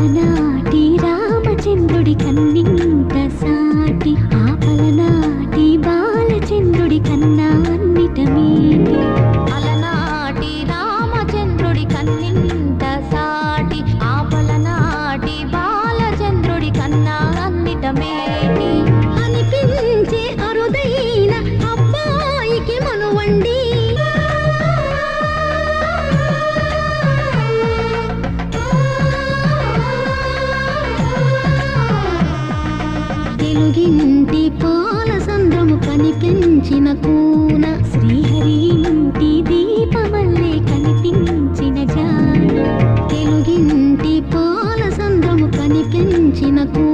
అలనాటి రామచంద్రుడి కన్నా వెలుగింటి పాల సంద్రము కనిపించిన కూన. శ్రీహరి ఇంటి దీపవల్లే కనిపించిన జాన. తెలుగింటి పాల సంద్రము కనిపించిన కూన